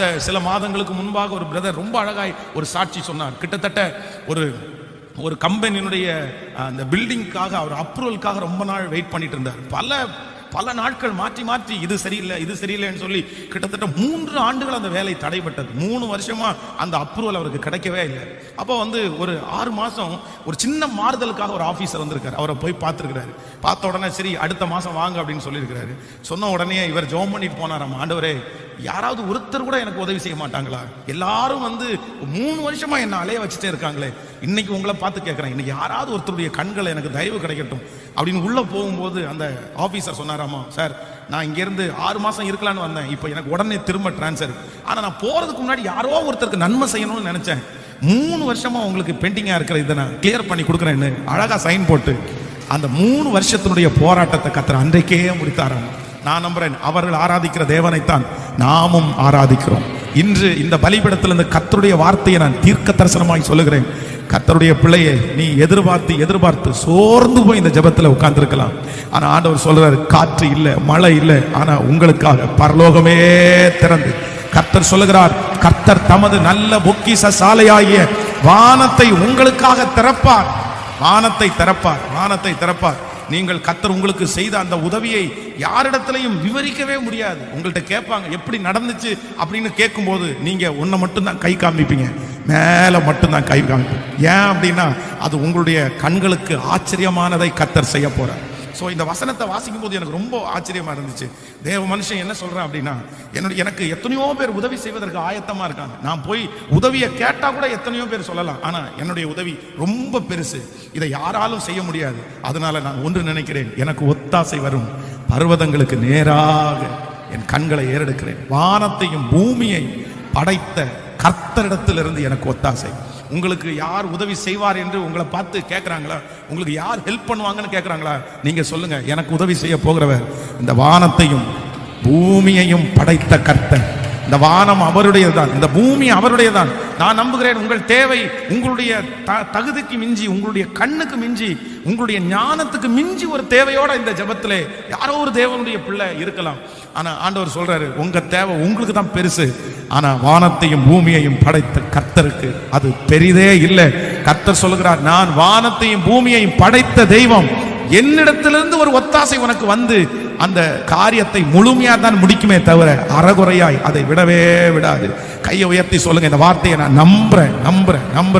கடந்த சில மாதங்களுக்கு முன்பாக ஒரு பிரதர் ரொம்ப அழகாய் ஒரு சாட்சி சொன்னார். கிட்டத்தட்ட ஒரு ஒரு கம்பெனியினுடைய அந்த பில்டிங்காக அவர் அப்ரூவலுக்காக ரொம்ப நாள் வெயிட் பண்ணிட்டு இருந்தார். பல பல நாட்கள் மாற்றி மாற்றி இது சரியில்லை இது சரியில்லைன்னு சொல்லி கிட்டத்தட்ட மூன்று ஆண்டுகள் அந்த வேலை தடைப்பட்டது மூணு வருஷமா அந்த அப்ரூவல் அவருக்கு கிடைக்கவே இல்லை. அப்போ வந்து ஒரு ஆறு மாசம் ஒரு சின்ன மாறுதலுக்காக ஒரு ஆஃபீஸர் வந்திருக்காரு. அவரை போய் பார்த்துருக்கிறாரு. பார்த்த உடனே சரி அடுத்த மாசம் வாங்க அப்படின்னு சொல்லியிருக்கிறாரு. சொன்ன உடனே இவர் ஜோம் பண்ணிட்டு போனாராம். ஆண்டவரே யாராவது ஒருத்தர் கூட எனக்கு உதவி செய்ய மாட்டாங்களா? எல்லாரும் வந்து மூணு வருஷமா என்ன அலைய வச்சுட்டே இருக்காங்களே. இன்னைக்கு உங்களை பார்த்து கேட்குறேன் இன்னைக்கு யாராவது ஒருத்தருடைய கண்களை எனக்கு தயவு கிடைக்கட்டும் அப்படின்னு உள்ள போகும்போது அந்த ஆபீசர் சொன்னாராமா சார் நான் இங்கேருந்து ஆறு மாசம் இருக்கலான்னு வந்தேன். இப்போ எனக்கு உடனே திரும்ப டிரான்ஸ்ஃபர் ஆனால் நான் போறதுக்கு முன்னாடி யாரோ ஒருத்தருக்கு நன்மை செய்யணும்னு நினைச்சேன். மூணு வருஷமா உங்களுக்கு பெண்டிங்கா இருக்கிற இதை நான் கிளியர் பண்ணி கொடுக்குறேன்னு அழகா சைன் போட்டு அந்த மூணு வருஷத்தினுடைய போராட்டத்தை கத்துற அன்றைக்கே முடித்தாராம். நான் நம்புறேன். அவர்கள் ஆராதிக்கிற தேவனைத்தான் நாமும் ஆராதிக்கிறோம். இன்று இந்த பலிபிடத்தில் இந்த கத்தருடைய வார்த்தையை நான் தீர்க்க தரிசனமாய் சொல்லுகிறேன். கத்தருடைய பிள்ளையை நீ எதிர்பார்த்து எதிர்பார்த்து சோர்ந்து போய் இந்த ஜெபத்தில் உட்கார்ந்துருக்கலாம். ஆனால் ஆண்டவர் சொல்றாரு காற்று இல்லை மழை இல்லை ஆனால் உங்களுக்காக பரலோகமே திறந்து. கர்த்தர் சொல்லுகிறார் கர்த்தர் தமது நல்ல பொக்கிச சாலையாகிய வானத்தை உங்களுக்காக திறப்பார். வானத்தை திறப்பார் வானத்தை திறப்பார். நீங்கள் கத்தர் உங்களுக்கு செய்த அந்த உதவியை யாரிடத்திலையும் விவரிக்கவே முடியாது. உங்கள்கிட்ட கேட்பாங்க எப்படி நடந்துச்சு? அப்படின்னு கேட்கும்போது நீங்க ஒன்றை மட்டும்தான் கை காமிப்பீங்க. மேலே மட்டும்தான் கை காமிப்பீங்க. ஏன் அப்படின்னா அது உங்களுடைய கண்களுக்கு ஆச்சரியமானதை கத்தர் செய்ய போறார். ஸோ இந்த வசனத்தை வாசிக்கும் போது எனக்கு ரொம்ப ஆச்சரியமா இருந்துச்சு. தேவ மனுஷன் என்ன சொல்றான் அப்படின்னா என்னுடைய எனக்கு எத்தனையோ பேர் உதவி செய்வதற்கு ஆயத்தமா இருக்காங்க. நான் போய் உதவியை கேட்டா கூட எத்தனையோ பேர் சொல்லலாம். ஆனா என்னுடைய உதவி ரொம்ப பெருசு. இதை யாராலும் செய்ய முடியாது. அதனால நான் ஒன்று நினைக்கிறேன். எனக்கு ஒத்தாசை வரும். பர்வதங்களுக்கு நேராக என் கண்களை ஏறெடுக்கிறேன். வானத்தையும் பூமியை படைத்த கர்த்தரிடத்திலிருந்து எனக்கு ஒத்தாசை. உங்களுக்கு யார் உதவி செய்வார் என்று உங்களை பார்த்து கேட்குறாங்களா உங்களுக்கு யார் ஹெல்ப் பண்ணுவாங்கன்னு கேட்குறாங்களா நீங்கள் சொல்லுங்கள் எனக்கு உதவி செய்ய போகிறவர் இந்த வானத்தையும் பூமியையும் படைத்த கர்த்தர். இந்த வானம் அவருடையதான் இந்த பூமி அவருடையதான் நான் நம்புகிறேன் உங்கள் தேவை உங்களுடைய த- தகுதிக்கு மிஞ்சி உங்களுடைய கண்ணுக்கு மிஞ்சி உங்களுடைய ஞானத்துக்கு மிஞ்சி ஒரு தேவையோட இந்த ஜெபத்திலே யாரோ ஒரு தேவனுடைய பிள்ளை இருக்கலாம். ஆனா ஆண்டவர் சொல்றாரு உங்க தேவை உங்களுக்கு தான் பெருசு. ஆனா வானத்தையும் பூமியையும் படைத்த கர்த்தருக்கு அது பெரிதே இல்லை. கர்த்தர் சொல்லுகிறார் நான் வானத்தையும் பூமியையும் படைத்த தெய்வம் என்னிடத்திலிருந்து ஒரு ஒத்தாசை உனக்கு வந்து அந்த காரியத்தை முழுமையா தான் முடிக்குமே தவிர அறகுறையாய் அதை விடவே விடாது. கையை உயர்த்தி சொல்லுங்க இந்த வார்த்தையை நான் நம்புறேன் நம்புறேன் நம்புறேன்.